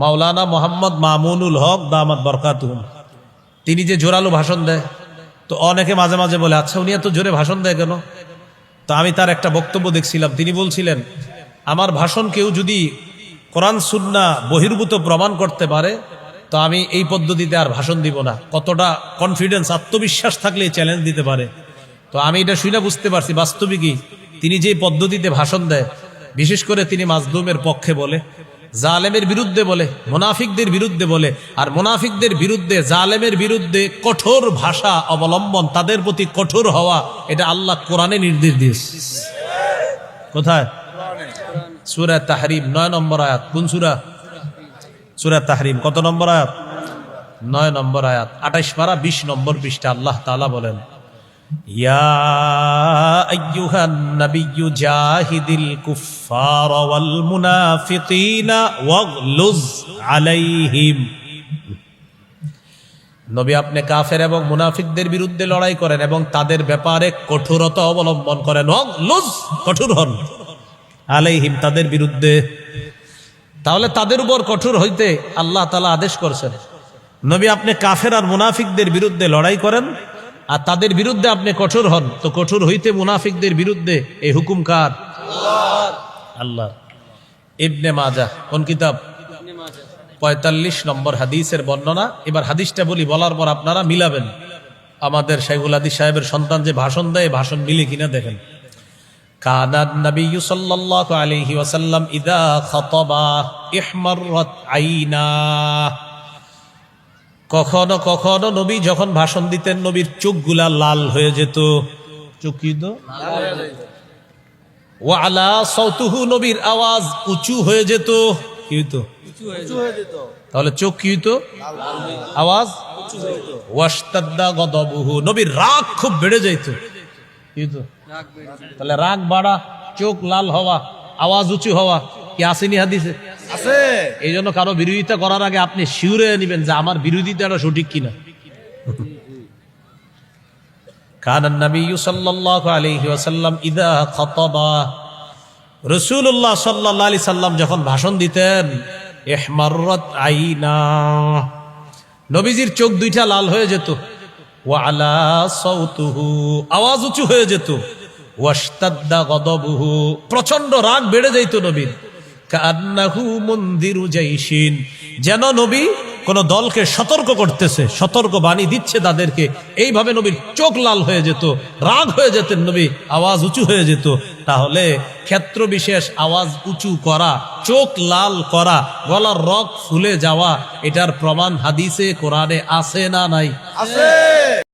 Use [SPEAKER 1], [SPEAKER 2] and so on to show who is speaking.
[SPEAKER 1] মাওলানা মোহাম্মদ মামুনুল হক দামাত বরকাতুম তিনি যে জোরালো ভাষণ দেয়, তো অনেকে মাঝে মাঝে বলে আচ্ছা উনি এত জোরে ভাষণ দেয় কেন? তো আমি তার একটা বক্তব্য দেখছিলাম। তিনি বলছিলেন, আমার ভাষণ কেউ যদি কোরআন, সুন্না বহির্ভূত প্রমাণ করতে পারে, তো আমি এই পদ্ধতিতে আর ভাষণ দিব না। কতটা কনফিডেন্স আত্মবিশ্বাস থাকলে চ্যালেঞ্জ দিতে পারে? তো আমি এটা শুনে বুঝতে পারছি, বাস্তবিকই। তিনি যে পদ্ধতিতে ভাষণ দেয়, বিশেষ করে তিনি মাজলুমের পক্ষে বলে জালেমের বিরুদ্ধে বলে, মোনাফিকদের বিরুদ্ধে বলে, আর মোনাফিকদের বিরুদ্ধে, জালেমের বিরুদ্ধে কঠোর ভাষা অবলম্বন, তাদের প্রতি কঠোর হওয়া, এটা আল্লাহ কোরআনে নির্দেশ দিয়েছে। কোথায়? সুরা তাহরিম, নয় নম্বর আয়াত। কোন সুরা? সুরা তাহরিম, কত নম্বর আয়াত? নয় নম্বর আয়াত। আঠাইশ পারা, বিশ নম্বর পৃষ্ঠা আল্লাহ তালা বলেন يا أيها النبي جاهد الكفار والمنافقين واغلظ عليهم নবী আপনি কাফের এবং মুনাফিকদের বিরুদ্ধে লড়াই করেন এবং তাদের ব্যাপারে কঠোরতা অবলম্বন করেন লুজ কঠোর হন আলাইহিম তাদের বিরুদ্ধে তাহলে তাদের উপর কঠোর হইতে আল্লাহ তালা আদেশ করছেন নবী আপনি কাফের আর মুনাফিকদের বিরুদ্ধে লড়াই করেন আর তাদের বিরুদ্ধে আপনি কঠোর হন। তো কঠোর হইতে মুনাফিকদের বিরুদ্ধে এই হুকুম কার? আল্লাহ। ইবনে মাজা, কোন কিতাব? পঁয়তাল্লিশ নম্বর হাদিসের বর্ণনা। এবার হাদিসটা বলি, বলার পর আপনারা মিলাবেন। আমাদের শাইখুল হাদিস সাহেবের সন্তান যে ভাষণ দেয় ভাষণ মিলে কিনা দেখেন। কানান নবী সাল্লাল্লাহু ইদা খাতাবা ইহমাররাত আইনা। কখনো কখনো নবী যখন ভাষণ দিতেন, নবীর চোখগুলা লাল হয়ে যেত। চোখ কি তো? ওয়ালা সৌতুহু নবীর আওয়াজ উঁচু হয়ে যেত। কি হইতো? তাহলে চোখ কি হইতো? আওয়াজ? ওয়াস্তাদ্দা গদবুহু, নবীর রাগ খুব বেড়ে যাইত। কি হইতো? তাহলে রাগ বাড়া, চোখ লাল হওয়া, আওয়াজ উঁচু হওয়া, কি আসেনি হাদিসে?
[SPEAKER 2] আছে।
[SPEAKER 1] এই জন্য কারও বিরোধিতা করার আগে আপনি শিউরে নেবেন যে আমার বিরোধিতাটা সঠিক কিনা। কান নবী সাল্লাল্লাহু আলাইহি ওয়াসাল্লাম ইদা খাতাবা। রাসূলুল্লাহ সাল্লাল্লাহু আলাইহি সাল্লাম যখন ভাষণ দিতেন, ইহমাররাত আইনা। নবীজির চোখ দুইটা লাল হয়ে যেত। ওয়া আলা সাউতুহু, আওয়াজ উঁচু হয়ে যেত। ওয়াস্তাদ্দা গদবুহু প্রচণ্ড রাগ বেড়ে যাইত নবীর। কান্নাহু মন্দিরু জাইশিন। যেন নবী কোন দলকে সতর্ক করতেছে, সতর্ক বাণী দিচ্ছে তাদেরকে। এইভাবে নবীর চোখ লাল হয়ে যেত, রাগ হয়ে যেতেন নবী, আওয়াজ উঁচু হয়ে যেত। তাহলে ক্ষেত্র বিশেষ আওয়াজ উঁচু করা, চোখ লাল করা, গলার রক ফুলে যাওয়া, এটার প্রমাণ হাদিসে, কোরআনে আছে না নাই?
[SPEAKER 2] আছে।